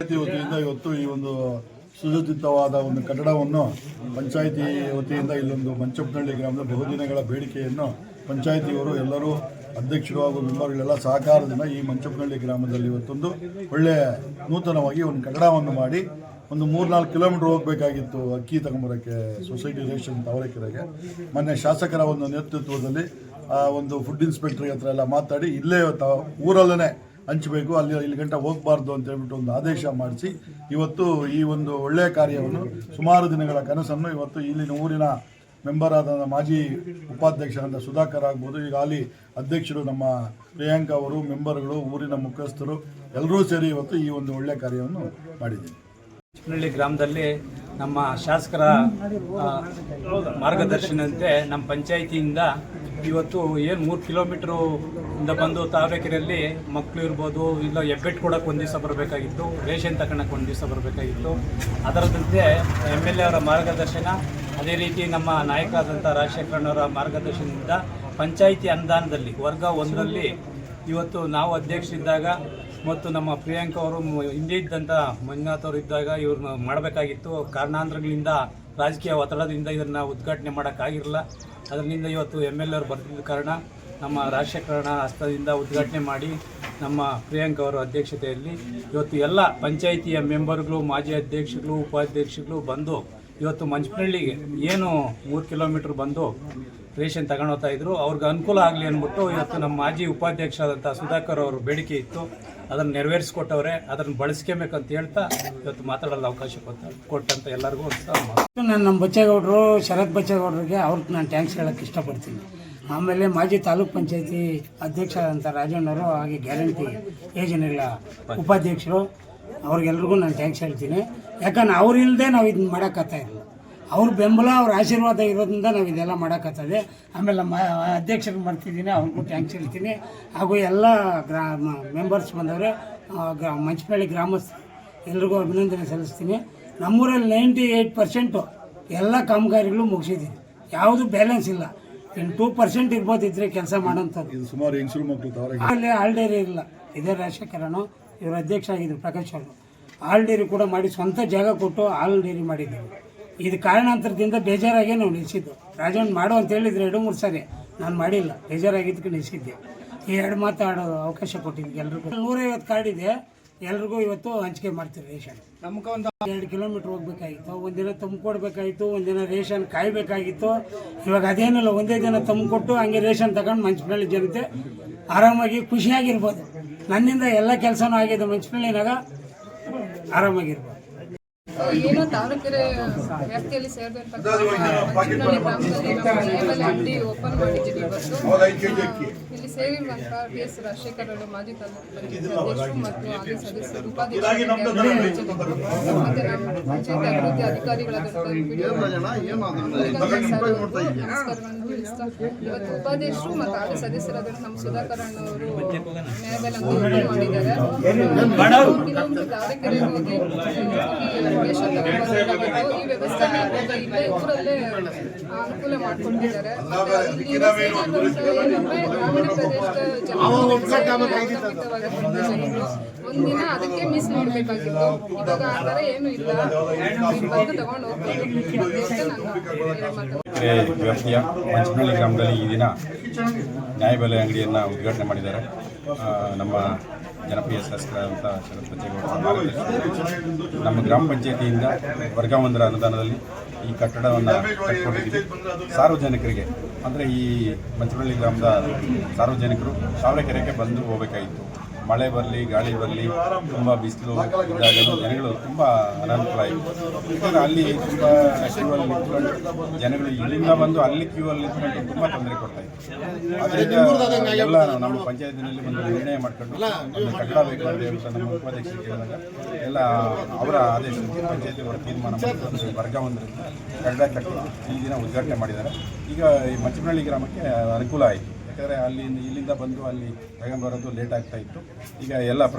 ವತಿಯಿಂದ ಇವತ್ತು ಈ ಒಂದು ಸುಸಜ್ಜಿತವಾದ ಒಂದು ಕಟ್ಟಡವನ್ನು ಪಂಚಾಯಿತಿ ವತಿಯಿಂದ ಇಲ್ಲೊಂದು ಮಂಚಪ್ಪನಹಳ್ಳಿ ಗ್ರಾಮದ ಬಹುದಿನಗಳ ಬೇಡಿಕೆಯನ್ನು ಪಂಚಾಯಿತಿಯವರು ಎಲ್ಲರೂ ಅಧ್ಯಕ್ಷರು ಹಾಗೂ ಮೆಂಬರ್ಗಳೆಲ್ಲ ಸಹಕಾರದಿಂದ ಈ ಮಂಚಪ್ಪನಹಳ್ಳಿ ಗ್ರಾಮದಲ್ಲಿ ಇವತ್ತೊಂದು ಒಳ್ಳೆಯ ನೂತನವಾಗಿ ಒಂದು ಕಟ್ಟಡವನ್ನು ಮಾಡಿ ಒಂದು ಮೂರ್ನಾಲ್ಕು ಕಿಲೋಮೀಟರ್ ಹೋಗಬೇಕಾಗಿತ್ತು ಅಕ್ಕಿ ತಗೊಂಬರೋಕ್ಕೆ ಸೊಸೈಟಿ ರೇಷನ್ ತಾವರೆಕೆರೆಗೆ. ಮೊನ್ನೆ ಶಾಸಕರ ಒಂದು ನೇತೃತ್ವದಲ್ಲಿ ಒಂದು ಫುಡ್ ಇನ್ಸ್ಪೆಕ್ಟರ್ ಹತ್ರ ಎಲ್ಲ ಮಾತಾಡಿ ಇಲ್ಲೇ ಊರಲ್ಲೇ ಹಂಚಬೇಕು, ಅಲ್ಲಿ ಇಲ್ಲಿ ಗಂಟ ಹೋಗಬಾರ್ದು ಅಂತ ಹೇಳ್ಬಿಟ್ಟು ಒಂದು ಆದೇಶ ಮಾಡಿಸಿ, ಇವತ್ತು ಈ ಒಂದು ಒಳ್ಳೆಯ ಕಾರ್ಯವನ್ನು ಸುಮಾರು ದಿನಗಳ ಕನಸನ್ನು ಇವತ್ತು ಇಲ್ಲಿನ ಊರಿನ ಮೆಂಬರ್ ಆದ ಮಾಜಿ ಉಪಾಧ್ಯಕ್ಷರಾದ ಸುಧಾಕರ್ ಆಗ್ಬೋದು, ಈಗ ಅಲ್ಲಿ ಅಧ್ಯಕ್ಷರು ನಮ್ಮ ಪ್ರಿಯಾಂಕ ಅವರು ಮೆಂಬರ್ಗಳು ಊರಿನ ಮುಖಸ್ಥರು ಎಲ್ಲರೂ ಸೇರಿ ಇವತ್ತು ಈ ಒಂದು ಒಳ್ಳೆಯ ಕಾರ್ಯವನ್ನು ಮಾಡಿದ್ದೀವಿ. ಚಿಕ್ಕನಹಳ್ಳಿ ಗ್ರಾಮದಲ್ಲಿ ನಮ್ಮ ಶಾಸಕರ ಮಾರ್ಗದರ್ಶನದಂತೆ ನಮ್ಮ ಪಂಚಾಯಿತಿಯಿಂದ ಇವತ್ತು ಏನು ಮೂರು ಕಿಲೋಮೀಟ್ರು ಇಂದ ಬಂದು ತಾವರೆಕೆರೆಯಲ್ಲಿ ಮಕ್ಕಳು ಇರ್ಬೋದು, ಇಲ್ಲ ಹೆಬ್ಬೆಟ್ಟು ಕೊಡೋಕೆ ಒಂದು ದಿವಸ ಬರಬೇಕಾಗಿತ್ತು, ರೇಷನ್ ತಗೊಳಕ್ಕೆ ಒಂದು ದಿವಸ ಬರಬೇಕಾಗಿತ್ತು. ಅದರದಂತೆ ಎಂ ಎಲ್ ಎ ಅವರ ಮಾರ್ಗದರ್ಶನ, ಅದೇ ರೀತಿ ನಮ್ಮ ನಾಯಕರಾದಂಥ ರಾಜಶೇಖರಣ್ಣವರ ಮಾರ್ಗದರ್ಶನದಿಂದ ಪಂಚಾಯಿತಿ ಅನುದಾನದಲ್ಲಿ, ವರ್ಗ ಒಂದರಲ್ಲಿ ಇವತ್ತು ನಾವು ಅಧ್ಯಕ್ಷರಿದ್ದಾಗ ಮತ್ತು ನಮ್ಮ ಪ್ರಿಯಾಂಕ ಅವರು ಹಿಂದೆ ಇದ್ದಂಥ ಮಂಜುನಾಥ್ ಅವರು ಇದ್ದಾಗ ಇವ್ರನ್ನ ಮಾಡಬೇಕಾಗಿತ್ತು. ಕಾರಣಾಂತರಗಳಿಂದ ರಾಜಕೀಯ ಒತ್ತಡದಿಂದ ಇದನ್ನು ಉದ್ಘಾಟನೆ ಮಾಡೋಕ್ಕಾಗಿರಲ್ಲ. ಅದರಿಂದ ಇವತ್ತು ಎಂ ಎಲ್ ಅವರು ಬರ್ತಿದ್ದ ಕಾರಣ ನಮ್ಮ ರಾಜಶೇಖರಣ ಹಸ್ತದಿಂದ ಉದ್ಘಾಟನೆ ಮಾಡಿ ನಮ್ಮ ಪ್ರಿಯಾಂಕ ಅವರ ಅಧ್ಯಕ್ಷತೆಯಲ್ಲಿ ಇವತ್ತು ಎಲ್ಲ ಪಂಚಾಯಿತಿಯ ಮೆಂಬರ್ಗಳು, ಮಾಜಿ ಅಧ್ಯಕ್ಷಗಳು ಉಪಾಧ್ಯಕ್ಷಗಳು ಬಂದು ಇವತ್ತು ಮಂಚನಹಳ್ಳಿಗೆ ಏನು ಮೂರು ಕಿಲೋಮೀಟ್ರ್ ಬಂದು ರೇಷನ್ ತಗೊಂಡೋಗ್ತಾ ಇದ್ರು. ಅವ್ರಿಗೆ ಅನುಕೂಲ ಆಗಲಿ ಅಂದ್ಬಿಟ್ಟು ಇವತ್ತು ನಮ್ಮ ಮಾಜಿ ಉಪಾಧ್ಯಕ್ಷರಾದಂಥ ಸುಧಾಕರ್ ಅವರು ಬೇಡಿಕೆ ಇತ್ತು. ಅದನ್ನು ನೆರವೇರಿಸ್ಕೊಟ್ಟವ್ರೆ ಅದನ್ನು ಬಳಸ್ಕೊಬೇಕಂತ ಹೇಳ್ತಾ ಇವತ್ತು ಮಾತಾಡಲು ಅವಕಾಶ ಕೊಟ್ಟ ಕೊಟ್ಟಂತ ಎಲ್ಲರಿಗೂ. ನಾನು ನಮ್ಮ ಬಚ್ಚೇಗೌಡರು ಶರತ್ ಬಚ್ಚೇಗೌಡರಿಗೆ ಅವ್ರಿಗೆ ನಾನು ಥ್ಯಾಂಕ್ಸ್ ಹೇಳಕ್ಕೆ ಇಷ್ಟಪಡ್ತೀನಿ. ಆಮೇಲೆ ಮಾಜಿ ತಾಲೂಕ್ ಪಂಚಾಯತಿ ಅಧ್ಯಕ್ಷರಾದಂಥ ರಾಜಣ್ಣವರು ಹಾಗೆ ಗ್ಯಾರಂಟಿ ಯೋಜನೆಗಳ ಉಪಾಧ್ಯಕ್ಷರು ಅವ್ರಿಗೆಲ್ರಿಗೂ ನಾನು ಥ್ಯಾಂಕ್ಸ್ ಹೇಳ್ತೀನಿ. ಯಾಕಂದ್ರೆ ಅವರಿಲ್ಲದೆ ನಾವು ಇದನ್ನ ಮಾಡೋಕ್ಕಾಗ್ತಾ ಇಲ್ಲ ಅವ್ರ ಬೆಂಬಲ ಅವ್ರ ಆಶೀರ್ವಾದ ಇರೋದ್ರಿಂದ ನಾವು ಇದೆಲ್ಲ ಮಾಡೋಕ್ಕತ್ತದೆ ಆಮೇಲೆ ನಮ್ಮ ಅಧ್ಯಕ್ಷರು ಮಾಡ್ತಿದ್ದೀನಿ ಅವ್ರಿಗೂ ಟ್ಯಾಂಕ್ಸ್ ಹೇಳ್ತೀನಿ. ಹಾಗೂ ಎಲ್ಲ ಗ್ರಾ ಮೆಂಬರ್ಸ್ ಬಂದವರು ಗ್ರಾ ಮಂಚಪಳ್ಳಿ ಗ್ರಾಮಸ್ಥ ಎಲ್ರಿಗೂ ಅಭಿನಂದನೆ ಸಲ್ಲಿಸ್ತೀನಿ. ನಮ್ಮೂರಲ್ಲಿ ನೈಂಟಿ ಏಯ್ಟ್ ಪರ್ಸೆಂಟು ಎಲ್ಲ ಕಾಮಗಾರಿಗಳು ಮುಗಿಸಿದ್ದೀನಿ ಯಾವುದು ಬ್ಯಾಲೆನ್ಸ್ ಇಲ್ಲ. ಇನ್ನು ಟೂ ಪರ್ಸೆಂಟ್ ಇರ್ಬೋದಿದ್ರೆ ಕೆಲಸ ಮಾಡೋಂಥದ್ದು ಇದು ಸುಮಾರು ಅಲ್ಲಿ ಆಲ್ಡೇರಿ ಇಲ್ಲ. ಇದೇ ರಾಜಶೇಖರನು ಇವರು ಅಧ್ಯಕ್ಷ ಆಗಿದ್ರು ಪ್ರಕಾಶ್ ಅವರು. ಹಾಲ್ ಡೇರಿ ಕೂಡ ಮಾಡಿ ಸ್ವಂತ ಜಾಗ ಕೊಟ್ಟು ಹಾಲ್ ಡೇರಿ ಮಾಡಿದ್ದೀವಿ ಇದು ಕಾರಣಾಂತರದಿಂದ ಬೇಜಾರಾಗಿ ನಾವು ನಿಲ್ಲಿಸಿದ್ದು ರಾಜಣ್ಣ ಮಾಡು ಅಂತ ಹೇಳಿದ್ರು ಎರಡು ಮೂರು ಸಾರಿ ನಾನು ಮಾಡಿಲ್ಲ. ಬೇಜಾರಾಗಿದ್ದಕ್ಕೆ ನಿಲ್ಲಿಸಿದ್ದೆ ಈ ಎರಡು ಮಾತಾಡೋ ಅವಕಾಶ ಕೊಟ್ಟಿದ್ದೆ ಎಲ್ರಿಗೂ. ನೂರೈವತ್ತು ಕಾರ್ಡ್ ಇದೆ. ಎಲ್ರಿಗೂ ಇವತ್ತು ಹಂಚಿಕೆ ಮಾಡ್ತೀವಿ ರೇಷನ್. ನಮ್ಗೆ ಒಂದು ಎರಡು ಕಿಲೋಮೀಟ್ರ್ ಹೋಗ್ಬೇಕಾಗಿತ್ತು. ಒಂದಿನ ತುಂಬಿಕೊಡ್ಬೇಕಾಗಿತ್ತು ಒಂದಿನ ರೇಷನ್ ಕಾಯಬೇಕಾಗಿತ್ತು. ಇವಾಗ ಅದೇನಿಲ್ಲ ಒಂದೇ ದಿನ ತುಂಬಿಕೊಟ್ಟು ಹಂಗೆ ರೇಷನ್ ತಗೊಂಡು ಮಂಚಪಳ್ಳಿ ಜನತೆ ಆರಾಮಾಗಿ ಖುಷಿಯಾಗಿರ್ಬೋದು. ನನ್ನಿಂದ ಎಲ್ಲ ಕೆಲಸನೂ ಆಗಿದೆ ಮಂಚಪಳ್ಳಿನಾಗ ಆರಾಮಾಗಿರ್ಬೋದು. ಏನೋ ವ್ಯಾಪ್ತಿಯಲ್ಲಿ ಸೇರಿದಂತ ಮಂಚನಹಳ್ಳಿ ಗ್ರಾಮದಲ್ಲಿ ನಮ್ಮ ನೇಮಲ್ ಅಂಗಡಿ ಓಪನ್ ಮಾಡಿದ್ದೀವಿ ಇವತ್ತು. ಇಲ್ಲಿ ಸೇರಿರುವಂತ ಡಿ ಎಸ್ ರಾಜಶೇಖರ್ ಅವರು ಮಾಜಿ ತಾಲೂಕು ಪಂಚಾಯತ್ ಅಧ್ಯಕ್ಷರು ಮತ್ತು ಹಾಲಿ ಸದಸ್ಯರು ಉಪಾಧ್ಯಕ್ಷರು ಮತ್ತೆ ನಮ್ಮ ಪಂಚಾಯತ್ ಅಭಿವೃದ್ಧಿ ಅಧಿಕಾರಿಗಳಾದಂಥ ಬಿಡಿಒ ನಮಸ್ಕಾರಗಳನ್ನು ತಿಳಿಸ್ತಾ ಇವತ್ತು ಉಪಾಧ್ಯಕ್ಷರು ಮತ್ತು ಹಾಲಿ ಸದಸ್ಯರಾದಂಥ ನಮ್ಮ ಸುಧಾಕರ್ ಅಣ್ಣವರು ಅಂಗಡಿ ಓಪನ್ ಮಾಡಿದ್ದಾರೆ ಹೋಗಿ ಒಂದಿನ ಅದಕ್ಕೆ ಮಿಸ್ ಮಂಚನಹಳ್ಳಿ ಗ್ರಾಮದಲ್ಲಿ ಈ ದಿನ ನ್ಯಾಯಬೆಲೆ ಅಂಗಡಿಯನ್ನು ಉದ್ಘಾಟನೆ ಮಾಡಿದ್ದಾರೆ. ನಮ್ಮ ಜನಪ್ರಿಯ ಶಾಸಕರಾದಂಥ ಶರತ್ ಬಚ್ಚೇಗೌಡ ನಮ್ಮ ಗ್ರಾಮ ಪಂಚಾಯತಿಯಿಂದ ವರ್ಗಾವಂದರ ಅನುದಾನದಲ್ಲಿ ಈ ಕಟ್ಟಡವನ್ನು ಕಟ್ಟಿಕೊಂಡಿದ್ದೀವಿ ಸಾರ್ವಜನಿಕರಿಗೆ, ಅಂದರೆ ಈ ಮಂಚನಹಳ್ಳಿ ಗ್ರಾಮದ ಸಾರ್ವಜನಿಕರು, ಶಾವಳೆಕೆರೆಗೆ ಬಂದು ಹೋಗಬೇಕಾಗಿತ್ತು. ಮಳೆ ಬರಲಿ ಗಾಳಿ ಬರಲಿ ತುಂಬ ಬಿಸಿಲು ಇದ್ದಾಗ ಜನಗಳು ತುಂಬ ಅನಾನುಕೂಲ ಆಯಿತು ಯಾಕಂದರೆ ಅಲ್ಲಿ ತುಂಬ ಕ್ಯೂವಲ್ಲಿ ನಿಂತ್ಕೊಂಡು ಜನಗಳು ಇಲ್ಲಿಂದ ಬಂದು ಅಲ್ಲಿ ಕ್ಯೂವಲ್ಲಿ ನಿಂತ್ಕೊಂಡು ತುಂಬ ತೊಂದರೆ ಕೊಡ್ತಾ ಇತ್ತು ಅದರಿಂದ ಎಲ್ಲ ನಮ್ಮ ಪಂಚಾಯತಿನಲ್ಲಿ ಒಂದು ನಿರ್ಣಯ ಮಾಡ್ಕೊಂಡು ಒಂದು ಕಟ್ಟಡ ಬೇಕು ಅಂತ ಹೇಳ್ಬಿಟ್ಟು ನಮ್ಮ ಉಪಾಧ್ಯಕ್ಷರು ಕೇಳಿದಾಗ ಎಲ್ಲ ಅವರ ಆದೇಶ ಪಂಚಾಯತಿ ಅವರ ತೀರ್ಮಾನ ಮಾಡಿ ವರ್ಗ ಒಂದರಿಂದ ಕಟ್ಟಡ ಕಟ್ಟಿ ಈ ದಿನ ಉದ್ಘಾಟನೆ ಮಾಡಿದ್ದಾರೆ. ಈಗ ಈ ಮಂಚನಹಳ್ಳಿ ಗ್ರಾಮಕ್ಕೆ ಅನುಕೂಲ ಆಯಿತು. ಯಾಕಂದರೆ ಅಲ್ಲಿ ಇಲ್ಲಿಂದ ಬಂದು ಅಲ್ಲಿ ತಗೊಂಬರೋದು ಲೇಟ್ ಆಗ್ತಾ ಇತ್ತು. ಈಗ ಎಲ್ಲ ಪ್ರ